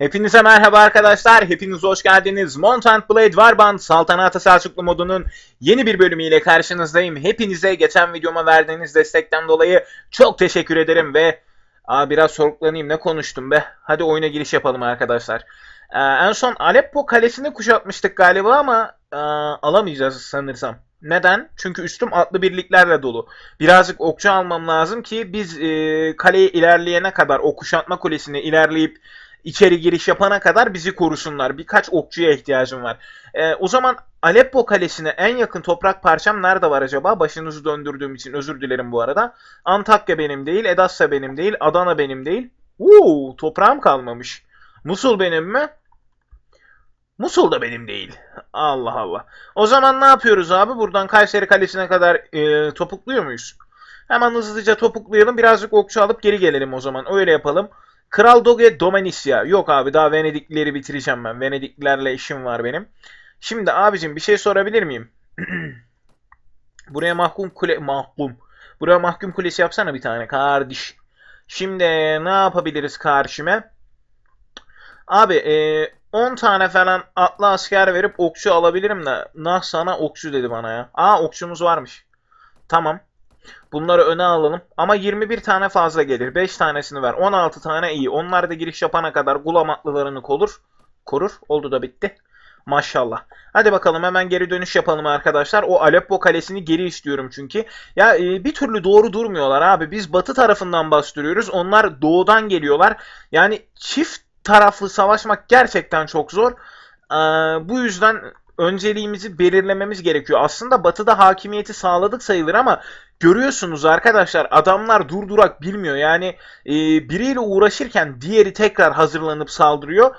Hepinize merhaba arkadaşlar. Hepiniz hoş geldiniz. Montant Blade Warband Saltanatı Selçuklu modunun yeni bir bölümüyle karşınızdayım. Hepinize geçen videoma verdiğiniz destekten dolayı çok teşekkür ederim ve Aa, biraz soluklanayım ne konuştum be. Hadi oyuna giriş yapalım arkadaşlar. Ee, en son Aleppo kalesini kuşatmıştık galiba ama aa, alamayacağız sanırsam. Neden? Çünkü üstüm atlı birliklerle dolu. Birazcık okçu almam lazım ki biz e, kaleye ilerleyene kadar o kuşatma kulesine ilerleyip içeri giriş yapana kadar bizi korusunlar. Birkaç okçuya ihtiyacım var. Ee, o zaman Aleppo Kalesi'ne en yakın toprak parçam nerede var acaba? Başınızı döndürdüğüm için özür dilerim bu arada. Antakya benim değil, Edassa benim değil, Adana benim değil. Uuu toprağım kalmamış. Musul benim mi? Musul da benim değil. Allah Allah. O zaman ne yapıyoruz abi? Buradan Kayseri Kalesi'ne kadar e, topukluyor muyuz? Hemen hızlıca topuklayalım. Birazcık okçu alıp geri gelelim o zaman. Öyle yapalım. Kral Doge Dominisya. Yok abi daha Venediklileri bitireceğim ben. Venediklilerle işim var benim. Şimdi abicim bir şey sorabilir miyim? Buraya mahkum kule... Mahkum. Buraya mahkum kulesi yapsana bir tane kardeş. Şimdi ne yapabiliriz karşıma? Abi e, 10 tane falan atlı asker verip okçu alabilirim de. Nah sana okçu dedi bana ya. Aa okçumuz varmış. Tamam. Bunları öne alalım. Ama 21 tane fazla gelir. 5 tanesini ver. 16 tane iyi. Onlar da giriş yapana kadar gulam atlılarını korur. Korur. Oldu da bitti. Maşallah. Hadi bakalım hemen geri dönüş yapalım arkadaşlar. O Aleppo kalesini geri istiyorum çünkü. Ya e, bir türlü doğru durmuyorlar abi. Biz batı tarafından bastırıyoruz. Onlar doğudan geliyorlar. Yani çift taraflı savaşmak gerçekten çok zor. Ee, bu yüzden önceliğimizi belirlememiz gerekiyor. Aslında batıda hakimiyeti sağladık sayılır ama görüyorsunuz arkadaşlar adamlar durdurak bilmiyor. Yani e, biriyle uğraşırken diğeri tekrar hazırlanıp saldırıyor.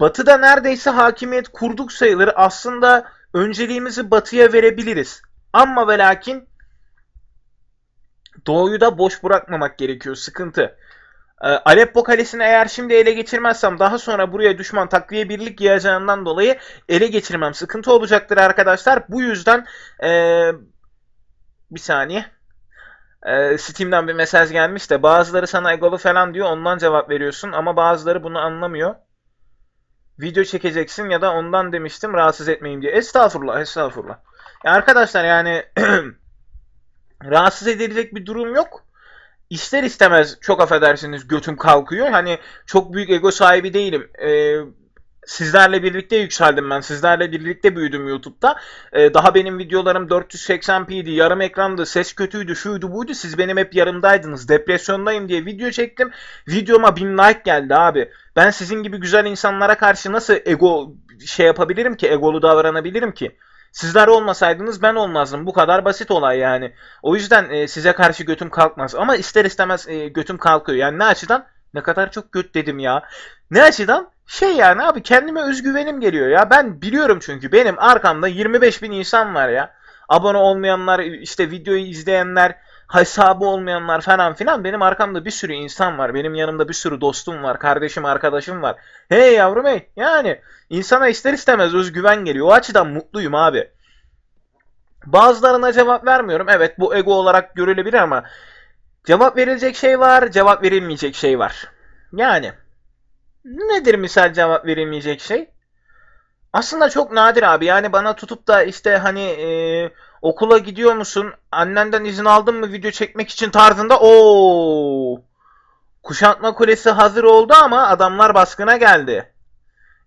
Batıda neredeyse hakimiyet kurduk sayılır. Aslında önceliğimizi batıya verebiliriz. Ama ve lakin doğuyu da boş bırakmamak gerekiyor. Sıkıntı. Ee, Aleppo kalesini eğer şimdi ele geçirmezsem daha sonra buraya düşman takviye birlik yağacağından dolayı ele geçirmem sıkıntı olacaktır arkadaşlar. Bu yüzden ee, bir saniye. Ee, Steam'den bir mesaj gelmiş de bazıları sana egolu falan diyor ondan cevap veriyorsun ama bazıları bunu anlamıyor. Video çekeceksin ya da ondan demiştim rahatsız etmeyeyim diye. Estağfurullah estağfurullah. Ya arkadaşlar yani rahatsız edilecek bir durum yok. İster istemez çok affedersiniz götüm kalkıyor. Hani çok büyük ego sahibi değilim. Ee, sizlerle birlikte yükseldim ben. Sizlerle birlikte büyüdüm YouTube'da. Ee, daha benim videolarım 480p'ydi. Yarım ekrandı. Ses kötüydü. Şuydu buydu. Siz benim hep yarımdaydınız. Depresyondayım diye video çektim. Videoma 1000 like geldi abi. Ben sizin gibi güzel insanlara karşı nasıl ego şey yapabilirim ki? Egolu davranabilirim ki? Sizler olmasaydınız ben olmazdım. Bu kadar basit olay yani. O yüzden e, size karşı götüm kalkmaz. Ama ister istemez e, götüm kalkıyor. Yani ne açıdan? Ne kadar çok göt dedim ya. Ne açıdan? Şey yani abi kendime özgüvenim geliyor ya. Ben biliyorum çünkü benim arkamda 25 bin insan var ya. Abone olmayanlar, işte videoyu izleyenler, hesabı olmayanlar falan filan. Benim arkamda bir sürü insan var. Benim yanımda bir sürü dostum var. Kardeşim, arkadaşım var. Hey yavrum hey. Yani insana ister istemez özgüven geliyor. O açıdan mutluyum abi. Bazılarına cevap vermiyorum. Evet bu ego olarak görülebilir ama cevap verilecek şey var, cevap verilmeyecek şey var. Yani nedir misal cevap verilmeyecek şey? Aslında çok nadir abi. Yani bana tutup da işte hani e, okula gidiyor musun? Annenden izin aldın mı video çekmek için tarzında o Kuşatma kulesi hazır oldu ama adamlar baskına geldi.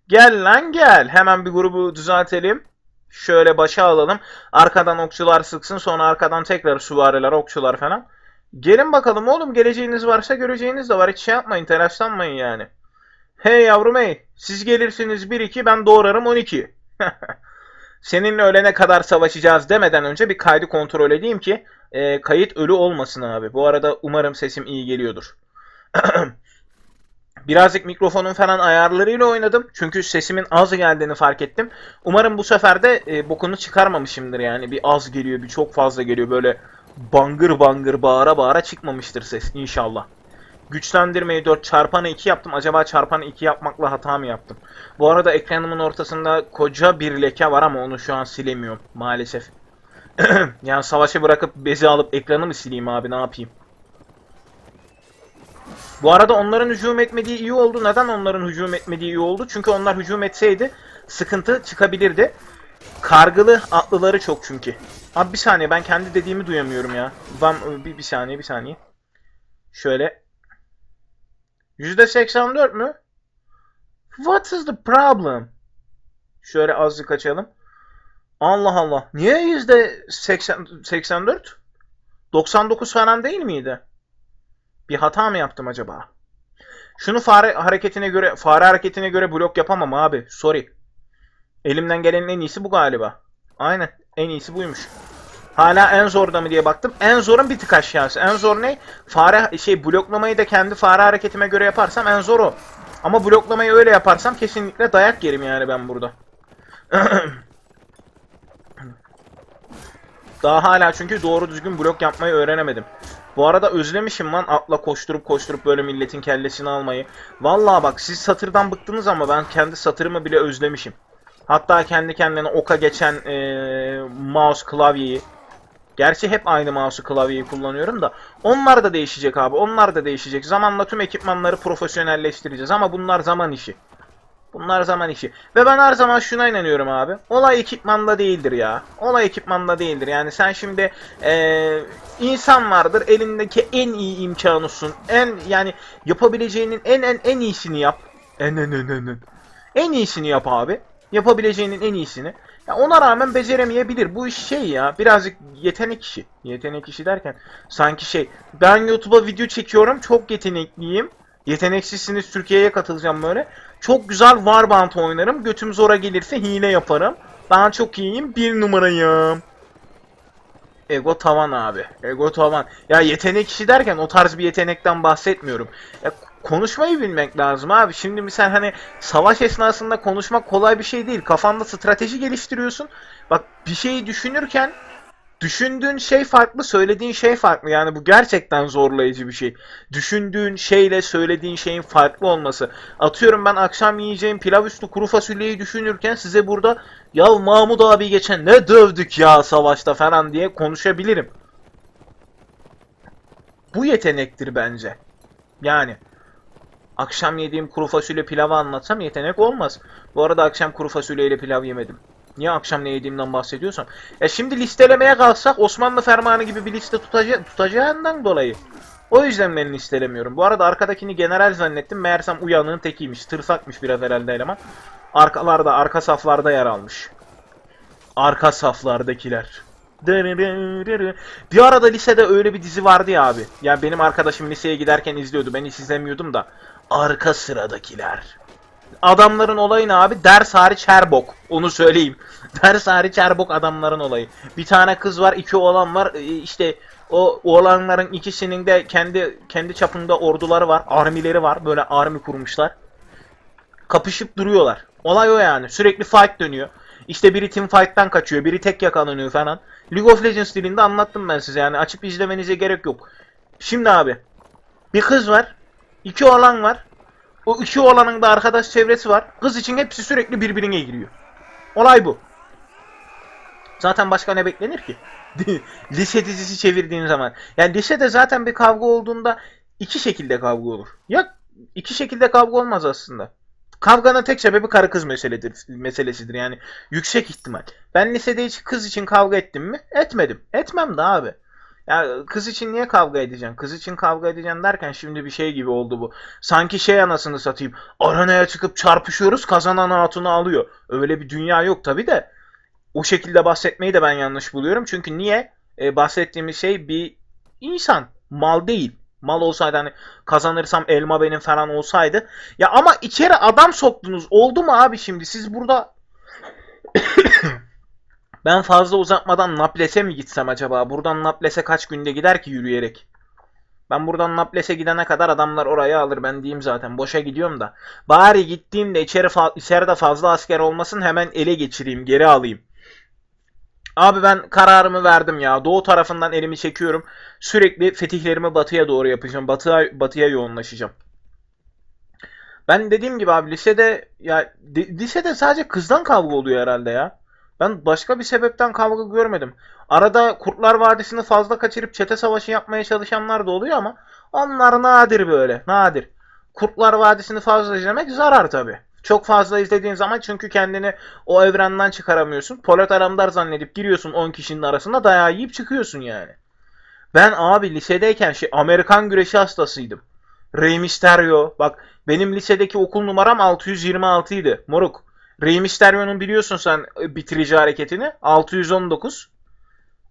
Gel lan gel. Hemen bir grubu düzeltelim. Şöyle başa alalım. Arkadan okçular sıksın. Sonra arkadan tekrar süvariler, okçular falan. Gelin bakalım oğlum. Geleceğiniz varsa göreceğiniz de var. Hiç şey yapmayın. Telaşlanmayın yani. Hey yavrum hey. Siz gelirsiniz 1-2 ben doğrarım 12. Seninle ölene kadar savaşacağız demeden önce bir kaydı kontrol edeyim ki e, kayıt ölü olmasın abi. Bu arada umarım sesim iyi geliyordur. Birazcık mikrofonun falan ayarlarıyla oynadım. Çünkü sesimin az geldiğini fark ettim. Umarım bu sefer de e, bokunu çıkarmamışımdır yani. Bir az geliyor, bir çok fazla geliyor. Böyle bangır bangır bağıra bağıra çıkmamıştır ses inşallah. Güçlendirmeyi 4 çarpanı 2 yaptım. Acaba çarpanı 2 yapmakla hata mı yaptım? Bu arada ekranımın ortasında koca bir leke var ama onu şu an silemiyorum maalesef. yani savaşı bırakıp bezi alıp ekranı mı sileyim abi ne yapayım? Bu arada onların hücum etmediği iyi oldu. Neden onların hücum etmediği iyi oldu? Çünkü onlar hücum etseydi sıkıntı çıkabilirdi. Kargılı atlıları çok çünkü. Abi bir saniye ben kendi dediğimi duyamıyorum ya. Ben, bir, bir saniye bir saniye. Şöyle. %84 mü? What is the problem? Şöyle azıcık açalım. Allah Allah. Niye yüzde 80, 84? 99 falan değil miydi? Bir hata mı yaptım acaba? Şunu fare hareketine göre fare hareketine göre blok yapamam abi. Sorry. Elimden gelenin en iyisi bu galiba. Aynen. En iyisi buymuş. Hala en zorda mı diye baktım. En zorun bir tık aşağısı. En zor ne? Fare şey bloklamayı da kendi fare hareketime göre yaparsam en zor o. Ama bloklamayı öyle yaparsam kesinlikle dayak yerim yani ben burada. Daha hala çünkü doğru düzgün blok yapmayı öğrenemedim. Bu arada özlemişim lan atla koşturup koşturup böyle milletin kellesini almayı. Vallahi bak siz satırdan bıktınız ama ben kendi satırımı bile özlemişim. Hatta kendi kendine oka geçen eee, mouse klavyeyi. Gerçi hep aynı mouse klavyeyi kullanıyorum da. Onlar da değişecek abi. Onlar da değişecek. Zamanla tüm ekipmanları profesyonelleştireceğiz ama bunlar zaman işi. Bunlar zaman işi. Ve ben her zaman şuna inanıyorum abi. Olay ekipmanda değildir ya. Olay ekipmanda değildir. Yani sen şimdi eee, insan vardır elindeki en iyi imkanısın. En yani yapabileceğinin en en en iyisini yap. En en en en en. En iyisini yap abi. Yapabileceğinin en iyisini. Ya ona rağmen beceremeyebilir. Bu iş şey ya birazcık yetenek işi. Yetenek işi derken sanki şey ben YouTube'a video çekiyorum çok yetenekliyim. Yeteneksizsiniz Türkiye'ye katılacağım böyle. Çok güzel Warband oynarım. Götüm zora gelirse hile yaparım. Ben çok iyiyim. Bir numarayım. Ego tavan abi. Ego tavan. Ya yetenek işi derken o tarz bir yetenekten bahsetmiyorum. Ya konuşmayı bilmek lazım abi. Şimdi sen hani savaş esnasında konuşmak kolay bir şey değil. Kafanda strateji geliştiriyorsun. Bak bir şeyi düşünürken düşündüğün şey farklı, söylediğin şey farklı. Yani bu gerçekten zorlayıcı bir şey. Düşündüğün şeyle söylediğin şeyin farklı olması. Atıyorum ben akşam yiyeceğim pilav üstü kuru fasulyeyi düşünürken size burada ya Mahmut abi geçen ne dövdük ya savaşta falan diye konuşabilirim. Bu yetenektir bence. Yani akşam yediğim kuru fasulye pilavı anlatsam yetenek olmaz. Bu arada akşam kuru fasulyeyle pilav yemedim. Niye akşam ne yediğimden bahsediyorsam. Ya şimdi listelemeye kalksak Osmanlı Fermanı gibi bir liste tutaca tutacağından dolayı. O yüzden ben listelemiyorum. Bu arada arkadakini general zannettim. Meğersem uyanığın tekiymiş. Tırsakmış biraz herhalde eleman. Arkalarda, arka saflarda yer almış. Arka saflardakiler. Bir arada lisede öyle bir dizi vardı ya abi. Yani benim arkadaşım liseye giderken izliyordu. Ben hiç izlemiyordum da. Arka sıradakiler. Adamların olayı ne abi? Ders hariç her bok. Onu söyleyeyim. Ders hariç her bok adamların olayı. Bir tane kız var, iki oğlan var. Ee, İşte o oğlanların ikisinin de kendi kendi çapında orduları var, armileri var. Böyle armi kurmuşlar. Kapışıp duruyorlar. Olay o yani. Sürekli fight dönüyor. İşte biri team fight'tan kaçıyor, biri tek yakalanıyor falan. League of Legends dilinde anlattım ben size yani. Açıp izlemenize gerek yok. Şimdi abi. Bir kız var. İki oğlan var. O iki oğlanın da arkadaş çevresi var. Kız için hepsi sürekli birbirine giriyor. Olay bu. Zaten başka ne beklenir ki? Lise dizisi çevirdiğin zaman. Yani lisede zaten bir kavga olduğunda iki şekilde kavga olur. Ya iki şekilde kavga olmaz aslında. Kavganın tek sebebi karı kız meseledir, meselesidir yani. Yüksek ihtimal. Ben lisede hiç kız için kavga ettim mi? Etmedim. Etmem de abi. Ya kız için niye kavga edeceksin? Kız için kavga edeceksin derken şimdi bir şey gibi oldu bu. Sanki şey anasını satayım. Aranaya çıkıp çarpışıyoruz kazanan hatunu alıyor. Öyle bir dünya yok tabi de. O şekilde bahsetmeyi de ben yanlış buluyorum. Çünkü niye? E, bahsettiğimiz şey bir insan. Mal değil. Mal olsaydı hani kazanırsam elma benim falan olsaydı. Ya ama içeri adam soktunuz. Oldu mu abi şimdi? Siz burada ben fazla uzatmadan Naples'e mi gitsem acaba? Buradan Naples'e kaç günde gider ki yürüyerek? Ben buradan Naples'e gidene kadar adamlar oraya alır. Ben diyeyim zaten. Boşa gidiyorum da. Bari gittiğimde içeri fa- içeride fazla asker olmasın hemen ele geçireyim. Geri alayım. Abi ben kararımı verdim ya. Doğu tarafından elimi çekiyorum. Sürekli fetihlerimi batıya doğru yapacağım. Batıya, batıya yoğunlaşacağım. Ben dediğim gibi abi lisede ya de- lisede sadece kızdan kavga oluyor herhalde ya. Ben başka bir sebepten kavga görmedim. Arada Kurtlar Vadisi'ni fazla kaçırıp çete savaşı yapmaya çalışanlar da oluyor ama Onlar nadir böyle. Nadir. Kurtlar Vadisi'ni fazla izlemek zarar tabi. Çok fazla izlediğin zaman çünkü kendini o evrenden çıkaramıyorsun. Polat Alemdar zannedip giriyorsun 10 kişinin arasında dayağı yiyip çıkıyorsun yani. Ben abi lisedeyken şey Amerikan güreşi hastasıydım. Rey Mysterio. Bak benim lisedeki okul numaram 626 idi. Moruk. Rey Mysterio'nun biliyorsun sen e, bitirici hareketini. 619.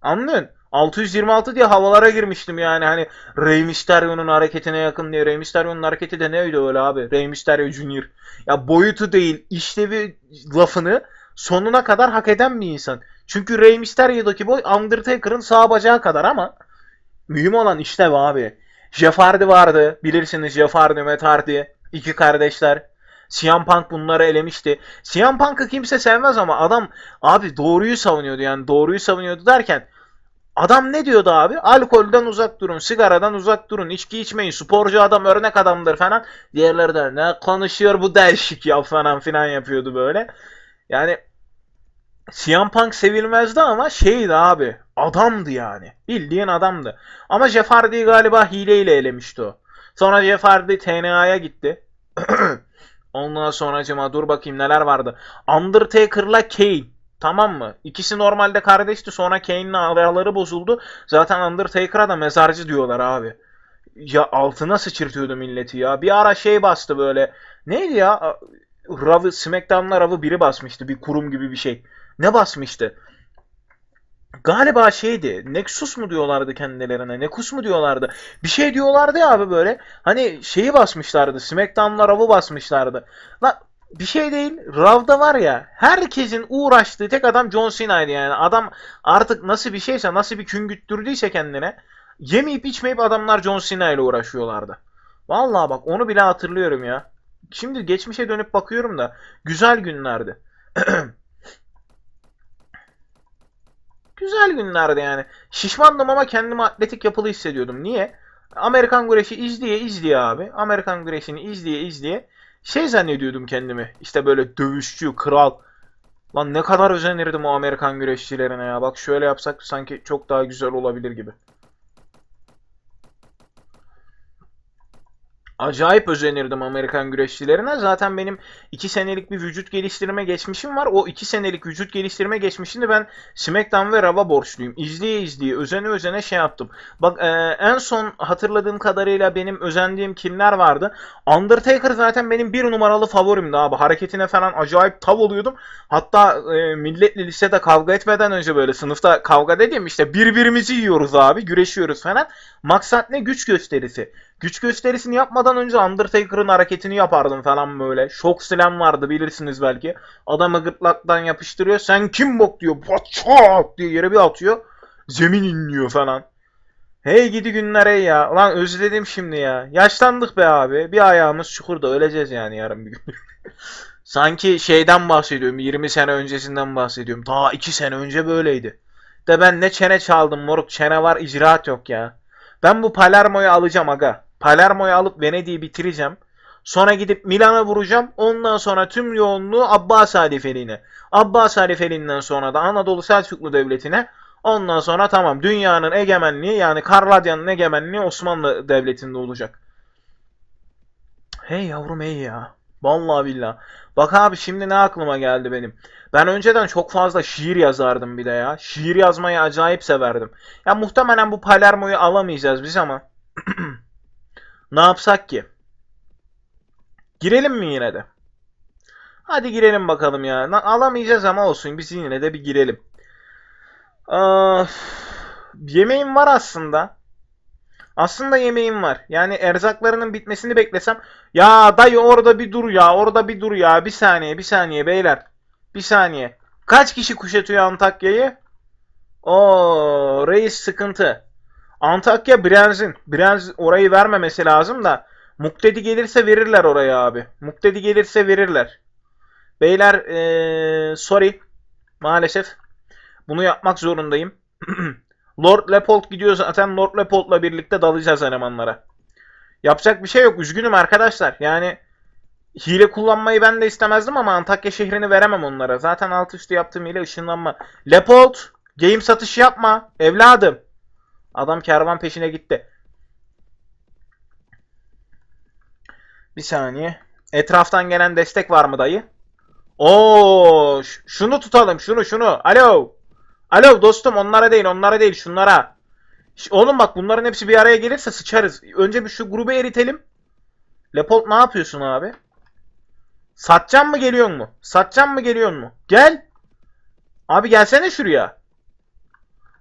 Anlıyorsun? 626 diye havalara girmiştim yani hani Rey Mysterio'nun hareketine yakın diye. Rey Mysterio'nun hareketi de neydi öyle abi? Rey Mysterio Junior. Ya boyutu değil işlevi lafını sonuna kadar hak eden bir insan. Çünkü Rey Mysterio'daki boy Undertaker'ın sağ bacağı kadar ama mühim olan işlev abi. Jeff Hardy vardı. Bilirsiniz Jeff Hardy, Matt Hardy. iki kardeşler. CM Punk bunları elemişti. CM Punk'ı kimse sevmez ama adam abi doğruyu savunuyordu yani doğruyu savunuyordu derken adam ne diyordu abi? Alkolden uzak durun, sigaradan uzak durun, içki içmeyin, sporcu adam örnek adamdır falan. Diğerleri de ne konuşuyor bu değişik ya falan filan yapıyordu böyle. Yani CM Punk sevilmezdi ama şeydi abi. Adamdı yani. Bildiğin adamdı. Ama Jeff Hardy'yi galiba hileyle elemişti o. Sonra Jeff Hardy TNA'ya gitti. Ondan sonracıma dur bakayım neler vardı. Undertaker'la Kane. Tamam mı? İkisi normalde kardeşti. Sonra Kane'le araları bozuldu. Zaten Undertaker'a da mezarcı diyorlar abi. Ya altına sıçırtıyordu milleti ya. Bir ara şey bastı böyle. Neydi ya? Rav'ı, SmackDown'la Rav'ı biri basmıştı. Bir kurum gibi bir şey. Ne basmıştı? Galiba şeydi. Nexus mu diyorlardı kendilerine? Nexus mu diyorlardı? Bir şey diyorlardı ya abi böyle. Hani şeyi basmışlardı. SmackDown'la Rav'ı basmışlardı. Lan bir şey değil. Rav'da var ya herkesin uğraştığı tek adam John Cena'ydı yani. Adam artık nasıl bir şeyse nasıl bir küngüttürdüyse kendine yemeyip içmeyip adamlar John Cena ile uğraşıyorlardı. Vallahi bak onu bile hatırlıyorum ya. Şimdi geçmişe dönüp bakıyorum da güzel günlerdi. Güzel günlerdi yani. Şişmandım ama kendimi atletik yapılı hissediyordum. Niye? Amerikan güreşi izleye izleye abi. Amerikan güreşini izleye izleye şey zannediyordum kendimi. İşte böyle dövüşçü, kral. Lan ne kadar özenirdim o Amerikan güreşçilerine ya. Bak şöyle yapsak sanki çok daha güzel olabilir gibi. Acayip özenirdim Amerikan güreşçilerine. Zaten benim 2 senelik bir vücut geliştirme geçmişim var. O 2 senelik vücut geliştirme geçmişini ben SmackDown ve Raw'a borçluyum. İzleye izleye, özene özene şey yaptım. Bak e, en son hatırladığım kadarıyla benim özendiğim kimler vardı? Undertaker zaten benim bir numaralı favorimdi abi. Hareketine falan acayip tav oluyordum. Hatta e, milletle lisede kavga etmeden önce böyle sınıfta kavga dediğim işte birbirimizi yiyoruz abi. Güreşiyoruz falan. Maksat ne? Güç gösterisi. Güç gösterisini yapmadan önce Undertaker'ın hareketini yapardım falan böyle. Shock slam vardı bilirsiniz belki. Adamı gırtlaktan yapıştırıyor. Sen kim bok diyor. Paçak diye yere bir atıyor. Zemin inliyor falan. Hey gidi günler hey ya. Ulan özledim şimdi ya. Yaşlandık be abi. Bir ayağımız çukurda öleceğiz yani yarın bir gün. Sanki şeyden bahsediyorum. 20 sene öncesinden bahsediyorum. Daha 2 sene önce böyleydi. De ben ne çene çaldım moruk. Çene var icraat yok ya. Ben bu Palermo'yu alacağım aga. Palermo'yu alıp Venedik'i bitireceğim. Sonra gidip Milan'a vuracağım. Ondan sonra tüm yoğunluğu Abbas halifeliğine. Abbas halifeliğinden sonra da Anadolu Selçuklu Devleti'ne. Ondan sonra tamam dünyanın egemenliği yani Karladya'nın egemenliği Osmanlı Devleti'nde olacak. Hey yavrum hey ya. Vallahi billah. Bak abi şimdi ne aklıma geldi benim. Ben önceden çok fazla şiir yazardım bir de ya. Şiir yazmayı acayip severdim. Ya muhtemelen bu Palermo'yu alamayacağız biz ama. ne yapsak ki? Girelim mi yine de? Hadi girelim bakalım ya. Alamayacağız ama olsun. Biz yine de bir girelim. Aa, yemeğim var aslında. Aslında yemeğim var. Yani erzaklarının bitmesini beklesem. Ya dayı orada bir dur ya. Orada bir dur ya. Bir saniye bir saniye beyler. Bir saniye. Kaç kişi kuşatıyor Antakya'yı? O reis sıkıntı. Antakya Brenz'in. Brenz orayı vermemesi lazım da. Muktedi gelirse verirler oraya abi. Muktedi gelirse verirler. Beyler ee, sorry. Maalesef. Bunu yapmak zorundayım. Lord Leopold gidiyor zaten Lord Leopold'la birlikte dalacağız elemanlara. Yapacak bir şey yok. Üzgünüm arkadaşlar. Yani hile kullanmayı ben de istemezdim ama Antakya şehrini veremem onlara. Zaten alt üstü yaptığım hile ışınlanma. Leopold game satışı yapma evladım. Adam kervan peşine gitti. Bir saniye. Etraftan gelen destek var mı dayı? Oo, şunu tutalım, şunu, şunu. Alo. Alo dostum, onlara değil, onlara değil, şunlara. Oğlum bak bunların hepsi bir araya gelirse sıçarız. Önce bir şu grubu eritelim. Leopold ne yapıyorsun abi? Satcan mı geliyor mu? Satcan mı geliyor mu? Gel. Abi gelsene şuraya.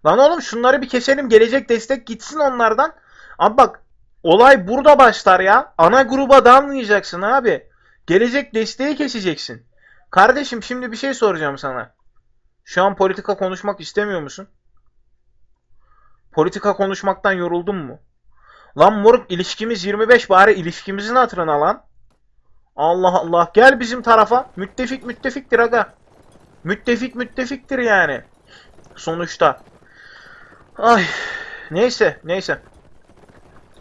Lan oğlum şunları bir keselim. Gelecek destek gitsin onlardan. Abi bak olay burada başlar ya. Ana gruba dalmayacaksın abi. Gelecek desteği keseceksin. Kardeşim şimdi bir şey soracağım sana. Şu an politika konuşmak istemiyor musun? Politika konuşmaktan yoruldun mu? Lan moruk ilişkimiz 25 bari ilişkimizin hatırına lan. Allah Allah gel bizim tarafa. Müttefik müttefiktir aga. Müttefik müttefiktir yani. Sonuçta. Ay neyse neyse.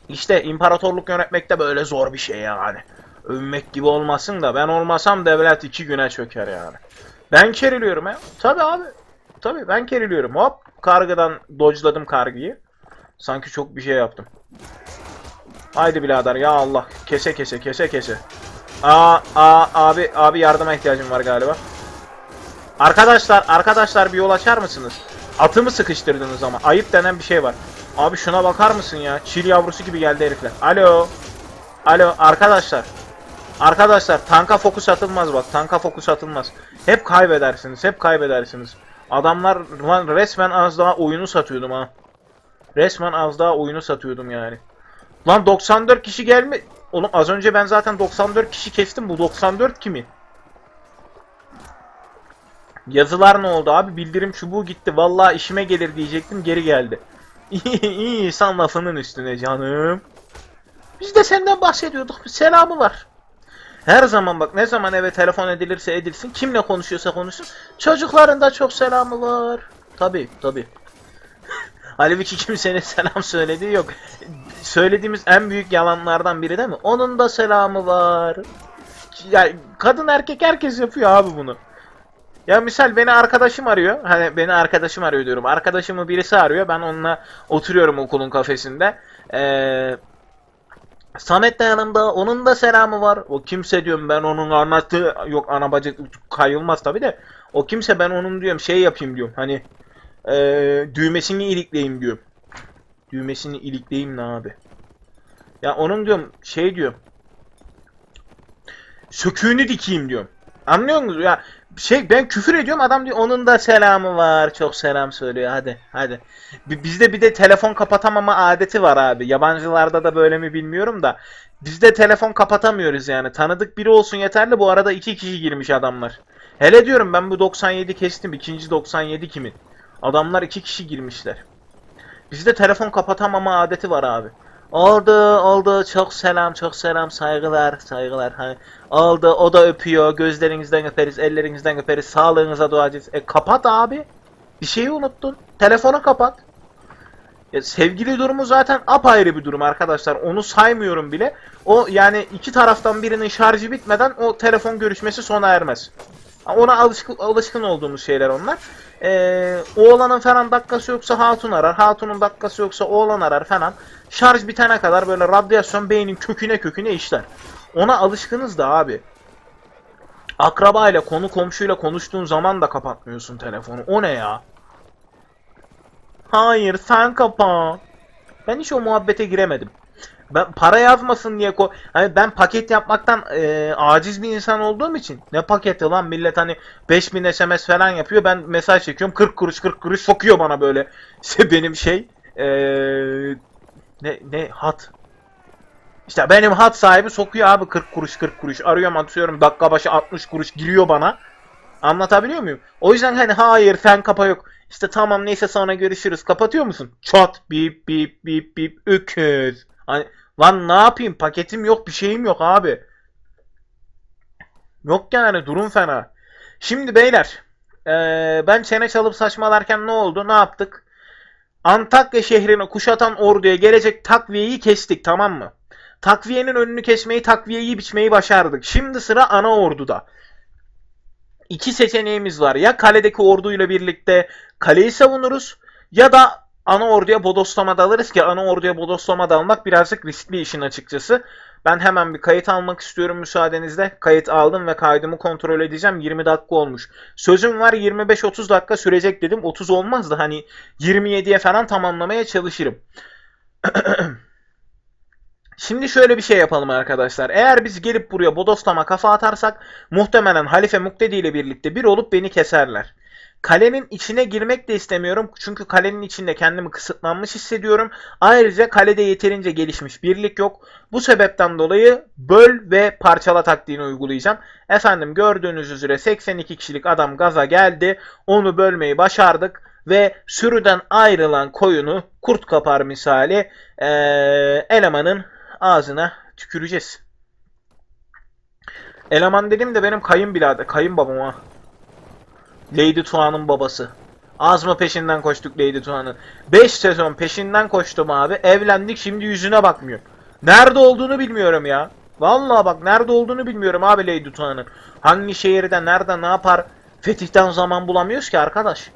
İşte imparatorluk yönetmek de böyle zor bir şey yani. Övünmek gibi olmasın da ben olmasam devlet iki güne çöker yani. Ben keriliyorum ya. Tabi abi. Tabi ben keriliyorum. Hop kargıdan dodge'ladım kargıyı. Sanki çok bir şey yaptım. Haydi birader ya Allah. Kese kese kese kese. Aa, aa abi abi yardıma ihtiyacım var galiba. Arkadaşlar arkadaşlar bir yol açar mısınız? Atımı sıkıştırdınız ama ayıp denen bir şey var. Abi şuna bakar mısın ya? Çil yavrusu gibi geldi herifler. Alo. Alo arkadaşlar. Arkadaşlar tanka fokus atılmaz bak. Tanka fokus atılmaz. Hep kaybedersiniz. Hep kaybedersiniz. Adamlar lan resmen az daha oyunu satıyordum ha. Resmen az daha oyunu satıyordum yani. Lan 94 kişi gelme. Oğlum az önce ben zaten 94 kişi kestim. Bu 94 kimi? Yazılar ne oldu abi? Bildirim çubuğu gitti. Vallahi işime gelir diyecektim. Geri geldi. İyi insan lafının üstüne canım. Biz de senden bahsediyorduk. Bir selamı var. Her zaman bak ne zaman eve telefon edilirse edilsin. Kimle konuşuyorsa konuşsun. Çocukların da çok selamı var. Tabi tabi. Halbuki kimsenin selam söylediği yok. Söylediğimiz en büyük yalanlardan biri değil mi? Onun da selamı var. Yani kadın erkek herkes yapıyor abi bunu. Ya misal beni arkadaşım arıyor. Hani beni arkadaşım arıyor diyorum. Arkadaşımı birisi arıyor. Ben onunla oturuyorum okulun kafesinde. Eee Samet de yanımda. Onun da selamı var. O kimse diyorum ben onun anlattığı yok ana bacı kayılmaz tabi de. O kimse ben onun diyorum şey yapayım diyorum. Hani eee, düğmesini ilikleyeyim diyorum. Düğmesini ilikleyeyim ne abi? Ya onun diyorum şey diyorum. Söküğünü dikeyim diyorum. Anlıyor musunuz? Ya şey ben küfür ediyorum adam diyor onun da selamı var. Çok selam söylüyor. Hadi hadi. Bi- Bizde bir de telefon kapatamama adeti var abi. Yabancılarda da böyle mi bilmiyorum da. Bizde telefon kapatamıyoruz yani. Tanıdık biri olsun yeterli. Bu arada iki kişi girmiş adamlar. Hele diyorum ben bu 97 kestim. İkinci 97 kimin? Adamlar iki kişi girmişler. Bizde telefon kapatamama adeti var abi. Oldu oldu çok selam çok selam saygılar saygılar hani oldu o da öpüyor. Gözlerinizden öperiz ellerinizden öperiz. Sağlığınıza duacıyız e kapat abi. Bir şeyi unuttun. Telefonu kapat. Ya sevgili durumu zaten apayrı bir durum arkadaşlar. Onu saymıyorum bile. O yani iki taraftan birinin şarjı bitmeden o telefon görüşmesi sona ermez. Ona alışkın, alışkın olduğumuz şeyler onlar. Ee, oğlanın falan dakikası yoksa hatun arar. Hatunun dakikası yoksa oğlan arar falan. Şarj bitene kadar böyle radyasyon beynin köküne köküne işler. Ona alışkınız da abi. Akrabayla konu komşuyla konuştuğun zaman da kapatmıyorsun telefonu. O ne ya? Hayır sen kapa. Ben hiç o muhabbete giremedim. Ben para yazmasın diye ko hani ben paket yapmaktan e, aciz bir insan olduğum için ne paketi lan millet hani 5000 SMS falan yapıyor ben mesaj çekiyorum 40 kuruş 40 kuruş sokuyor bana böyle işte benim şey e, ne ne hat işte benim hat sahibi sokuyor abi 40 kuruş 40 kuruş arıyorum atıyorum dakika başı 60 kuruş giriyor bana anlatabiliyor muyum? O yüzden hani hayır sen kapa yok işte tamam neyse sonra görüşürüz kapatıyor musun? Çat bip bip bip bip öküz Hani lan ne yapayım paketim yok bir şeyim yok abi. Yok yani durum fena. Şimdi beyler eee, ben çene çalıp saçmalarken ne oldu ne yaptık? Antakya şehrini kuşatan orduya gelecek takviyeyi kestik tamam mı? Takviyenin önünü kesmeyi takviyeyi biçmeyi başardık. Şimdi sıra ana orduda. İki seçeneğimiz var. Ya kaledeki orduyla birlikte kaleyi savunuruz ya da ana orduya bodoslama dalırız ki ana orduya bodoslama dalmak birazcık riskli işin açıkçası. Ben hemen bir kayıt almak istiyorum müsaadenizle. Kayıt aldım ve kaydımı kontrol edeceğim. 20 dakika olmuş. Sözüm var 25-30 dakika sürecek dedim. 30 olmaz da hani 27'ye falan tamamlamaya çalışırım. Şimdi şöyle bir şey yapalım arkadaşlar. Eğer biz gelip buraya bodoslama kafa atarsak muhtemelen Halife Muktedi ile birlikte bir olup beni keserler. Kalenin içine girmek de istemiyorum. Çünkü kalenin içinde kendimi kısıtlanmış hissediyorum. Ayrıca kalede yeterince gelişmiş birlik yok. Bu sebepten dolayı böl ve parçala taktiğini uygulayacağım. Efendim gördüğünüz üzere 82 kişilik adam gaza geldi. Onu bölmeyi başardık. Ve sürüden ayrılan koyunu kurt kapar misali eee, elemanın ağzına tüküreceğiz. Eleman dedim de benim kayınbirader, kayınbabam ha. Lady Tuan'ın babası. Az peşinden koştuk Lady Tuan'ın? 5 sezon peşinden koştum abi. Evlendik şimdi yüzüne bakmıyor. Nerede olduğunu bilmiyorum ya. Vallahi bak nerede olduğunu bilmiyorum abi Lady Tuan'ın. Hangi şehirde, nerede, ne yapar? Fetih'ten zaman bulamıyoruz ki arkadaş.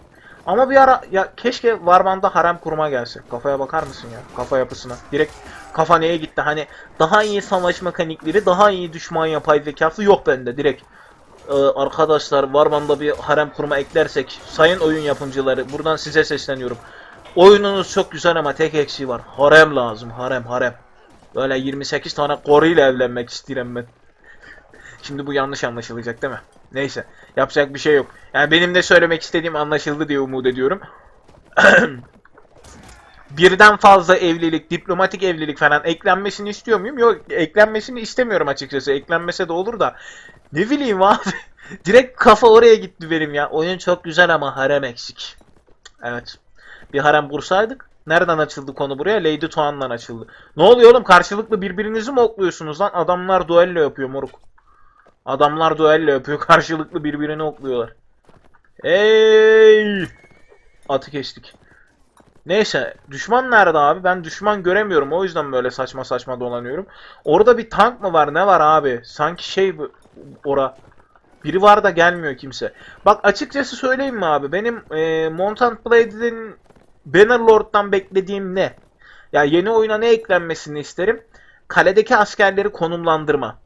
Ama bir ara ya keşke Varman'da harem kurma gelse. Kafaya bakar mısın ya? Kafa yapısına. Direkt kafa neye gitti? Hani daha iyi savaş mekanikleri, daha iyi düşman yapay zekası yok bende direkt. Ee, arkadaşlar Varman'da bir harem kurma eklersek sayın oyun yapımcıları buradan size sesleniyorum. Oyununuz çok güzel ama tek eksiği var. Harem lazım. Harem harem. Böyle 28 tane koruyla evlenmek isterim ben. Şimdi bu yanlış anlaşılacak değil mi? Neyse. Yapacak bir şey yok. Yani benim de söylemek istediğim anlaşıldı diye umut ediyorum. Birden fazla evlilik, diplomatik evlilik falan eklenmesini istiyor muyum? Yok, eklenmesini istemiyorum açıkçası. Eklenmese de olur da. Ne bileyim abi. Direkt kafa oraya gitti benim ya. Oyun çok güzel ama harem eksik. Evet. Bir harem kursaydık. Nereden açıldı konu buraya? Lady Tuan'dan açıldı. Ne oluyor oğlum? Karşılıklı birbirinizi mi okluyorsunuz lan? Adamlar duello yapıyor moruk. Adamlar duello yapıyor. Karşılıklı birbirini okluyorlar. Ey! Atı kestik. Neyse. Düşman nerede abi? Ben düşman göremiyorum. O yüzden böyle saçma saçma dolanıyorum. Orada bir tank mı var? Ne var abi? Sanki şey ora. Biri var da gelmiyor kimse. Bak açıkçası söyleyeyim mi abi? Benim e, Montant Blade'in Bannerlord'dan beklediğim ne? Ya yeni oyuna ne eklenmesini isterim? Kaledeki askerleri konumlandırma.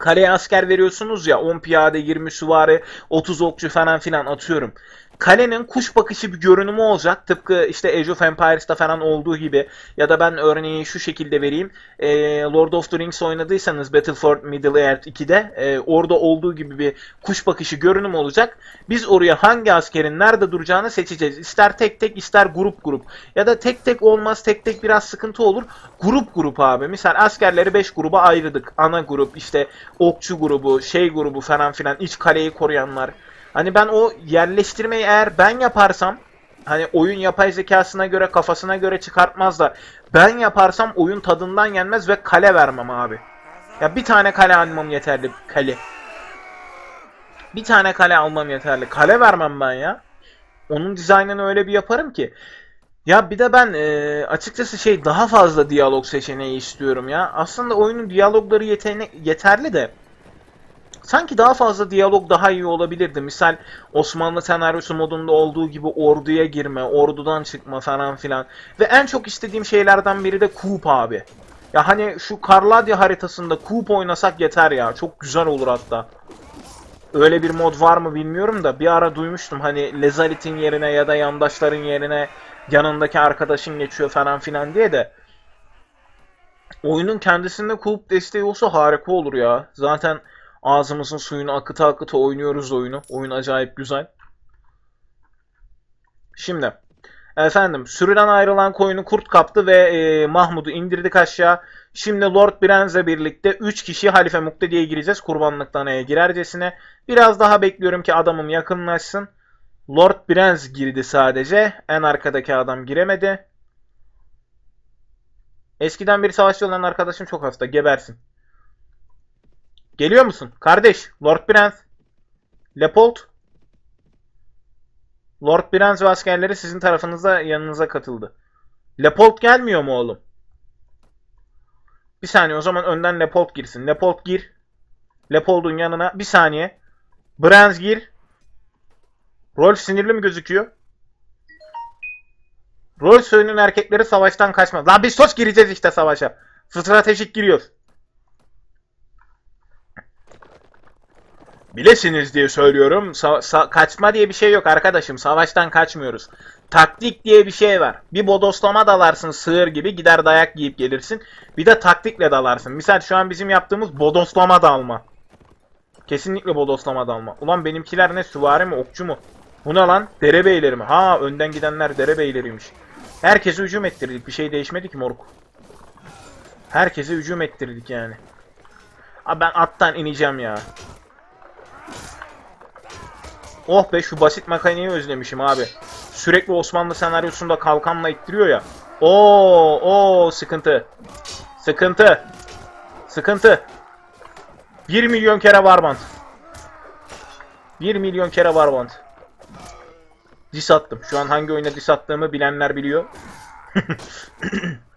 Kaleye asker veriyorsunuz ya 10 piyade, 20 süvari, 30 okçu falan filan atıyorum. Kalenin kuş bakışı bir görünümü olacak. Tıpkı işte Age of Empires'ta falan olduğu gibi. Ya da ben örneği şu şekilde vereyim. Ee, Lord of the Rings oynadıysanız Battlefront Middle Earth 2'de e, orada olduğu gibi bir kuş bakışı görünüm olacak. Biz oraya hangi askerin nerede duracağını seçeceğiz. İster tek tek ister grup grup. Ya da tek tek olmaz tek tek biraz sıkıntı olur. Grup grup abi. Misal askerleri 5 gruba ayırdık. Ana grup işte okçu grubu şey grubu falan filan iç kaleyi koruyanlar. Hani ben o yerleştirmeyi eğer ben yaparsam hani oyun yapay zekasına göre kafasına göre çıkartmaz da ben yaparsam oyun tadından yenmez ve kale vermem abi. Ya bir tane kale almam yeterli kale. Bir tane kale almam yeterli. Kale vermem ben ya. Onun dizaynını öyle bir yaparım ki. Ya bir de ben e, açıkçası şey daha fazla diyalog seçeneği istiyorum ya. Aslında oyunun diyalogları yeterli de sanki daha fazla diyalog daha iyi olabilirdi. Misal Osmanlı senaryosu modunda olduğu gibi orduya girme, ordudan çıkma falan filan. Ve en çok istediğim şeylerden biri de Coop abi. Ya hani şu Karladia haritasında Coop oynasak yeter ya. Çok güzel olur hatta. Öyle bir mod var mı bilmiyorum da bir ara duymuştum hani Lezalit'in yerine ya da yandaşların yerine yanındaki arkadaşın geçiyor falan filan diye de oyunun kendisinde kulüp desteği olsa harika olur ya. Zaten ağzımızın suyunu akıta akıta oynuyoruz oyunu. Oyun acayip güzel. Şimdi efendim sürüden ayrılan koyunu kurt kaptı ve e, Mahmud'u indirdik aşağı. Şimdi Lord Brenz'le birlikte 3 kişi Halife Muktedi'ye gireceğiz. Kurbanlıktan aya girercesine. Biraz daha bekliyorum ki adamım yakınlaşsın. Lord Brenz girdi sadece. En arkadaki adam giremedi. Eskiden beri savaşçı olan arkadaşım çok hasta. Gebersin. Geliyor musun? Kardeş. Lord Brenz. Leopold. Lord Brenz ve askerleri sizin tarafınıza yanınıza katıldı. Leopold gelmiyor mu oğlum? Bir saniye o zaman önden Leopold girsin. Leopold gir. Leopold'un yanına. Bir saniye. Brenz gir. Rolf sinirli mi gözüküyor? Rolf soyunun erkekleri savaştan kaçmaz. Lan biz sos gireceğiz işte savaşa. Stratejik giriyoruz. Bilesiniz diye söylüyorum. Sa- kaçma diye bir şey yok arkadaşım. Savaştan kaçmıyoruz. Taktik diye bir şey var. Bir bodoslama dalarsın sığır gibi gider dayak yiyip gelirsin. Bir de taktikle dalarsın. Misal şu an bizim yaptığımız bodoslama dalma. Kesinlikle bodoslama dalma. Ulan benimkiler ne süvari mi okçu mu? Bu ne lan? Derebeyleri mi? Ha önden gidenler derebeyleriymiş. Herkese hücum ettirdik. Bir şey değişmedi ki moruk. Herkese hücum ettirdik yani. Abi ben attan ineceğim ya. Oh be şu basit mekaniği özlemişim abi. Sürekli Osmanlı senaryosunda kalkanla ittiriyor ya. Oo, oo sıkıntı. Sıkıntı. Sıkıntı. 1 milyon kere Warband. 1 milyon kere Warband. Dis attım. Şu an hangi oyuna dis attığımı bilenler biliyor.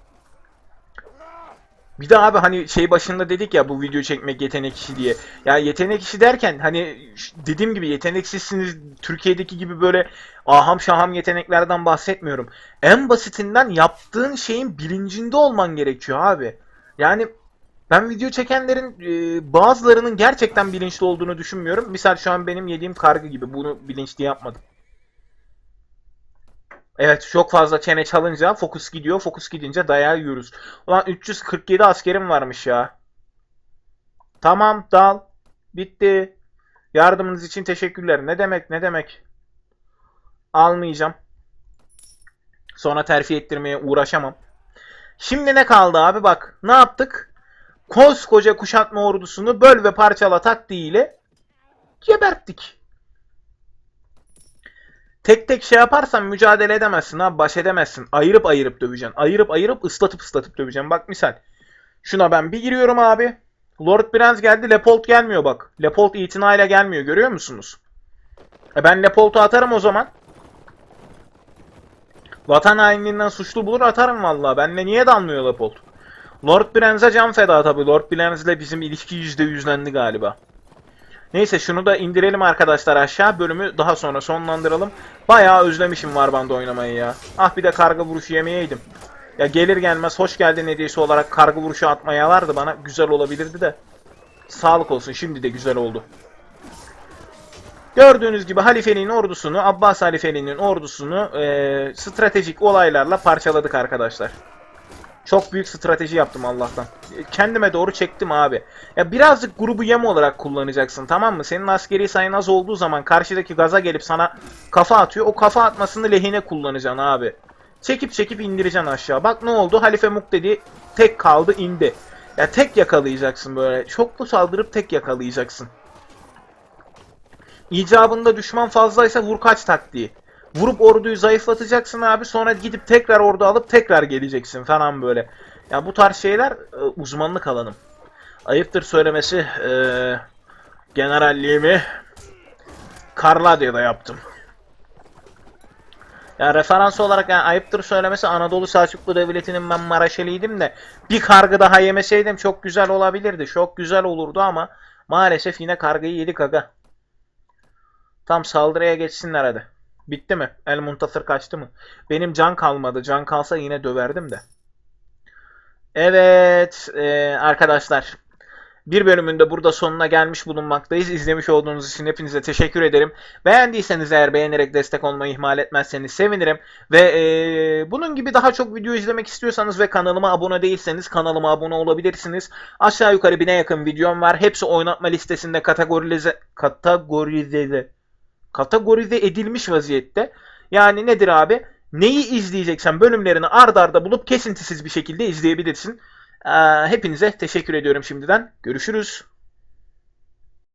Bir de abi hani şey başında dedik ya bu video çekmek yetenek işi diye. Ya yetenek işi derken hani dediğim gibi yeteneksizsiniz Türkiye'deki gibi böyle aham şaham yeteneklerden bahsetmiyorum. En basitinden yaptığın şeyin bilincinde olman gerekiyor abi. Yani ben video çekenlerin e, bazılarının gerçekten bilinçli olduğunu düşünmüyorum. Misal şu an benim yediğim kargı gibi bunu bilinçli yapmadım. Evet çok fazla çene çalınca fokus gidiyor. Fokus gidince dayağı yiyoruz. Ulan 347 askerim varmış ya. Tamam dal. Bitti. Yardımınız için teşekkürler. Ne demek ne demek. Almayacağım. Sonra terfi ettirmeye uğraşamam. Şimdi ne kaldı abi bak. Ne yaptık? Koskoca kuşatma ordusunu böl ve parçala taktiğiyle geberttik. Tek tek şey yaparsan mücadele edemezsin abi baş edemezsin. Ayırıp ayırıp döveceksin. Ayırıp ayırıp ıslatıp ıslatıp döveceksin. Bak misal. Şuna ben bir giriyorum abi. Lord Brands geldi. Leopold gelmiyor bak. Leopold itinayla gelmiyor. Görüyor musunuz? E ben Leopold'u atarım o zaman. Vatan hainliğinden suçlu bulur atarım vallahi. Benle niye dalmıyor Leopold? Lord Brands'e can feda tabii. Lord Brands'le bizim ilişki %100'lendi galiba. Neyse şunu da indirelim arkadaşlar aşağı. Bölümü daha sonra sonlandıralım. Bayağı özlemişim Warband oynamayı ya. Ah bir de karga vuruşu yemeyeydim. Ya gelir gelmez hoş geldin hediyesi olarak karga vuruşu atmayalardı bana. Güzel olabilirdi de. Sağlık olsun şimdi de güzel oldu. Gördüğünüz gibi halifeliğin ordusunu, Abbas halifeliğinin ordusunu eee, stratejik olaylarla parçaladık arkadaşlar. Çok büyük strateji yaptım Allah'tan. Kendime doğru çektim abi. Ya birazcık grubu yem olarak kullanacaksın tamam mı? Senin askeri sayın az olduğu zaman karşıdaki gaza gelip sana kafa atıyor. O kafa atmasını lehine kullanacaksın abi. Çekip çekip indireceksin aşağı. Bak ne oldu? Halife Muk dedi tek kaldı indi. Ya tek yakalayacaksın böyle. Çoklu saldırıp tek yakalayacaksın. İcabında düşman fazlaysa vur kaç taktiği. Vurup orduyu zayıflatacaksın abi sonra gidip tekrar ordu alıp tekrar geleceksin falan böyle. Ya bu tarz şeyler e, uzmanlık alanım. Ayıptır söylemesi e, generalliğimi Karladya'da yaptım. Ya referans olarak yani ayıptır söylemesi Anadolu Selçuklu Devleti'nin ben Maraşeliydim de bir kargı daha yemeseydim çok güzel olabilirdi. Çok güzel olurdu ama maalesef yine kargıyı yedik aga. Tam saldırıya geçsinler hadi. Bitti mi? El Muntasır kaçtı mı? Benim can kalmadı. Can kalsa yine döverdim de. Evet e, arkadaşlar. Bir bölümünde burada sonuna gelmiş bulunmaktayız. İzlemiş olduğunuz için hepinize teşekkür ederim. Beğendiyseniz eğer beğenerek destek olmayı ihmal etmezseniz sevinirim. Ve e, bunun gibi daha çok video izlemek istiyorsanız ve kanalıma abone değilseniz kanalıma abone olabilirsiniz. Aşağı yukarı bine yakın videom var. Hepsi oynatma listesinde kategorize kategorize kategorize edilmiş vaziyette. Yani nedir abi? Neyi izleyeceksen bölümlerini ard arda bulup kesintisiz bir şekilde izleyebilirsin. Ee, hepinize teşekkür ediyorum şimdiden. Görüşürüz.